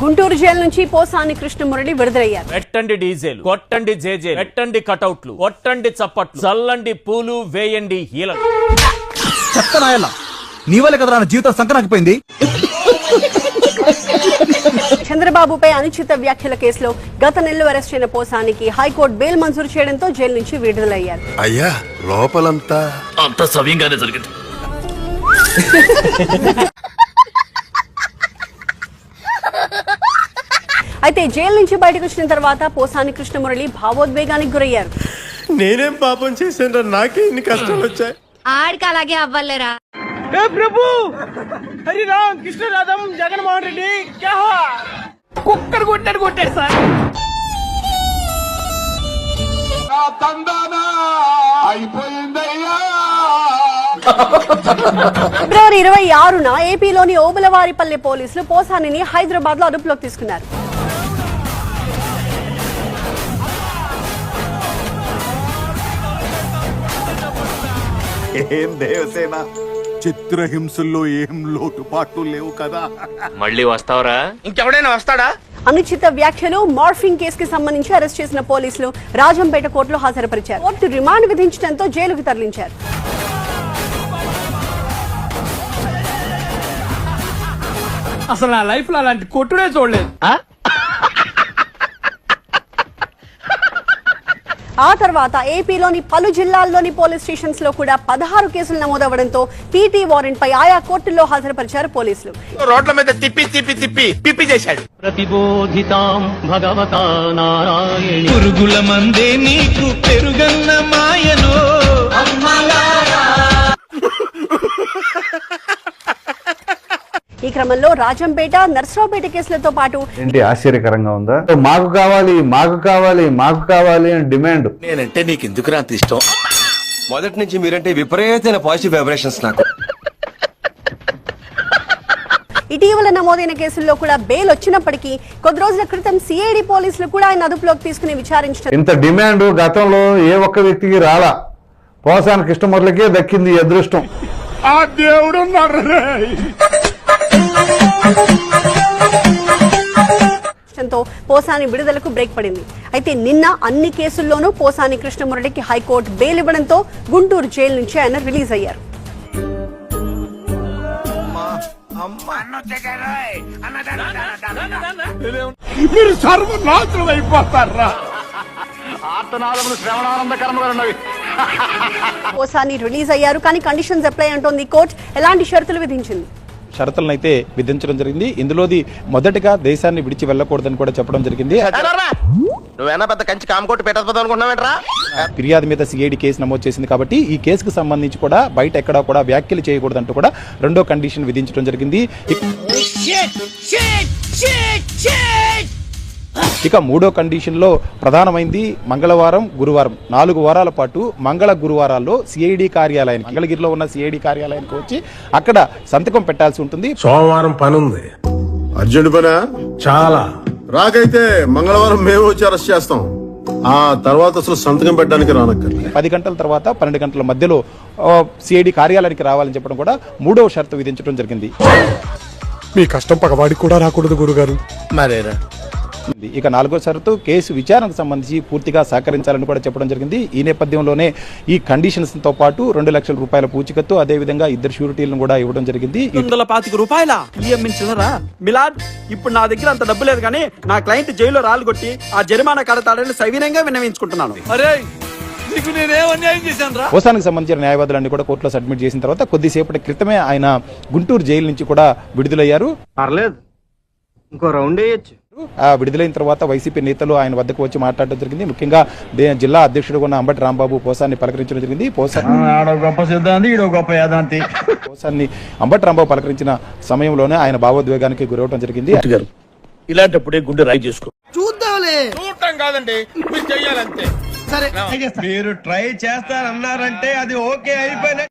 Guntur jail నుంచి పోసాని కృష్ణమురళి విడుదలయ్యారు. పెట్టండి diesel కొట్టండి జేజే పెట్టండి కటౌట్లు కొట్టండి చప్పట్లు చల్లండి పూలు వేయండి హీలలు. చెత్తనాయల నీ వల్ల కదా నా జీవితం సంకనాకపోయింది? చంద్రబాబుపై అనుచిత వ్యాఖ్యల కేసులో గత నెలలో అరెస్ట్ అయిన పోసానికి హైకోర్టు బెయిల్ మంజూరు చేయడంతో జైలు నుంచి విడుదలయ్యారు. అయ్యా లోపలంతా అంత సవ్యంగానే జరిగింది. అయితే జైలు నుంచి బయటకు వచ్చిన తర్వాత పోసాని కృష్ణమురళి భావోద్వేగానికి గురయ్యారు. నేనేం పాపం చేశాను నాకే ఇన్ని కష్టాలు వచ్చాయి. ఆడికి అలాగే అవ్వలేరా? ఫిబ్రవరి ఇరవై ఆరున ఏపీలోని ఓబులవారిపల్లి పోలీసులు పోసానిని హైదరాబాద్లో అదుపులోకి తీసుకున్నారు. ఏం దేవసేన? చిత్రహింసల్లో ఏం లోటుపాట్లు లేవు కదా. మళ్ళీ వస్తావరా? ఇంకెవడైనా వస్తాడా? అనుచిత వ్యాఖ్యలు మార్ఫింగ్ కేసుకి సంబంధించి అరెస్ట్ చేసిన పోలీసులు రాజంపేట కోర్టులో హాజరుపరిచారు. కోర్టు రిమాండ్ విధించడంతో జైలుకు తరలించారు. అసలు నా లైఫ్లో అలాంటి కొట్టుడే చూడలేదు. ఆ తర్వాత ఏపీలోని పలు జిల్లాల్లోని పోలీస్ స్టేషన్స్లో కూడా పదహారు కేసులు నమోదవడంతో పీటీ వారెంట్ పై ఆయా కోర్టుల్లో హాజరుపరిచారు పోలీసులు. రోడ్ల మీద తిప్పి తిప్పి తిప్పి పిప్పి చేశాడు. ప్రతిబోధితాం భగవతా నారాయణ. పురుగుల మందే నీకు పెరుగన్న మాయను క్రమంలో రాజంపేట నర్సరావుపేట కేసులతో పాటు ఏంటి ఆశ్చర్యకరంగా ఉందా? మాకు కావాలి మాకు కావాలి మాకు కావాలి అని డిమాండ్. నేనంటే నీకు ఎందుకు అంత ఇష్టం? మొదటి నుంచి మీరంటే విపరీతమైన పాజిటివ్ వైబ్రేషన్స్ నాకు. ఇటీవల నమోదైన కేసుల్లో కూడా బెయిల్ వచ్చినప్పటికీ కొద్ది రోజుల క్రితం సిఐడి పోలీసులు కూడా ఆయన అదుపులోకి తీసుకుని విచారించడం ఇంత డిమాండ్ గతంలో ఏ ఒక్క వ్యక్తికి రాలా. పోసాని కృష్ణమురళికే దక్కింది అదృష్టం. ఆ దేవుడు పోసాని విడుదలకు బ్రేక్ పడింది. అయితే నిన్న అన్ని కేసుల్లోనూ పోసాని కృష్ణమురళికి హైకోర్టు బెయిల్ ఇవ్వడంతో గుంటూరు జైలు నుంచి ఆయన రిలీజ్ అయ్యారు. మీరు సర్వనాశనం అయిపోతారా? పోసాని రిలీజ్ అయ్యారు కానీ కండిషన్స్ అప్లై అంటోంది కోర్టు. ఎలాంటి షరతులు విధించింది? షరతులను అయితే విధించడం జరిగింది. ఇందులోది మొదటగా దేశాన్ని విడిచి వెళ్ళకూడదని కూడా చెప్పడం జరిగింది. నువ్వేనా పెద్ద కంచి కామకోటి పెట్టకపోతావు అనుకుంటున్నావేంట్రా? ఫిర్యాదు మీద సిఐడి కేసు నమోదు చేసింది కాబట్టి ఈ కేసుకు సంబంధించి కూడా బయట ఎక్కడా కూడా వ్యాఖ్యలు చేయకూడదంటూ కూడా రెండో కండిషన్ విధించడం జరిగింది. ఇక- మూడో కండిషన్లో ప్రధానమైంది మంగళవారం గురువారం. నాలుగు వారాల పాటు మంగళ గురువారాల్లో సిఐడి కార్యాలయం మంగళగిరిలో ఉన్న సిఐడి కార్యాలయానికి వచ్చి అక్కడ సంతకం పెట్టాల్సి ఉంటుంది. సోమవారం పని ఉంది అర్జెంట్ పనా? చాలా. రాకైతే మంగళవారం మేము వచ్చి అరెస్ట్ చేస్తాం. ఆ తర్వాత అసలు సంతకం పెట్టడానికి రానక్కర్లే. పది గంటల తర్వాత పన్నెండు గంటల మధ్యలో సిఐడి కార్యాలయానికి రావాలని చెప్పడం కూడా మూడవ షరతు విధించడం జరిగింది. మీ కష్టం పగవాడికి కూడా రాకూడదు గురుగారు. మరేరా? ఇక నాలుగో షరతు కేసు విచారణకు సంబంధించి పూర్తిగా సహకరించాలని కూడా చెప్పడం జరిగింది. ఈ నేపథ్యంలోనే ఈ కండిషన్స్తో పాటు రెండు లక్షల రూపాయల పూచికత్తు అదేవిధంగా ఇద్దరు షూరిటీలను కూడా ఇవ్వడం జరిగింది. వందల పాతిక రూపాయల? ఇప్పుడు నా దగ్గర అంత డబ్బు లేదు కానీ నా క్లయింట్ జైల్లో రాళ్ళు కొట్టి ఆ జరిమానా కడతాడని సవినయంగా విన్నవించుకుంటున్నాను. అరే నీకు నేనేం అన్యాయం చేశాను రా పోసానికి సంబంధించిన న్యాయవాదులన్నీ కూడా కోర్టులో సబ్మిట్ చేసిన తర్వాత కొద్దిసేపటి క్రితమే ఆయన గుంటూరు జైలు నుంచి కూడా విడుదలయ్యారు. పర్లేదు. ఇంకో రౌండ్ వేయచ్చు. విడుదలైన తర్వాత వైసీపీ నేతలు ఆయన వద్దకు వచ్చి మాట్లాడడం జరిగింది. ముఖ్యంగా జిల్లా అధ్యక్షుడు ఉన్న అంబటి రాంబాబు పోసాన్ని పలకరించడం జరిగింది. పోసాన్ని అంబటి రాంబాబు పలకరించిన సమయంలోనే ఆయన భావోద్వేగానికి గురవడం జరిగింది. ఇలాంటప్పుడే గుండె రాయి చేసుకో. చూడటం కాదండి మీరు చెయ్యాలంతే. మీరు ట్రై చేస్తారన్నారంటే అది ఓకే అయిపోయిన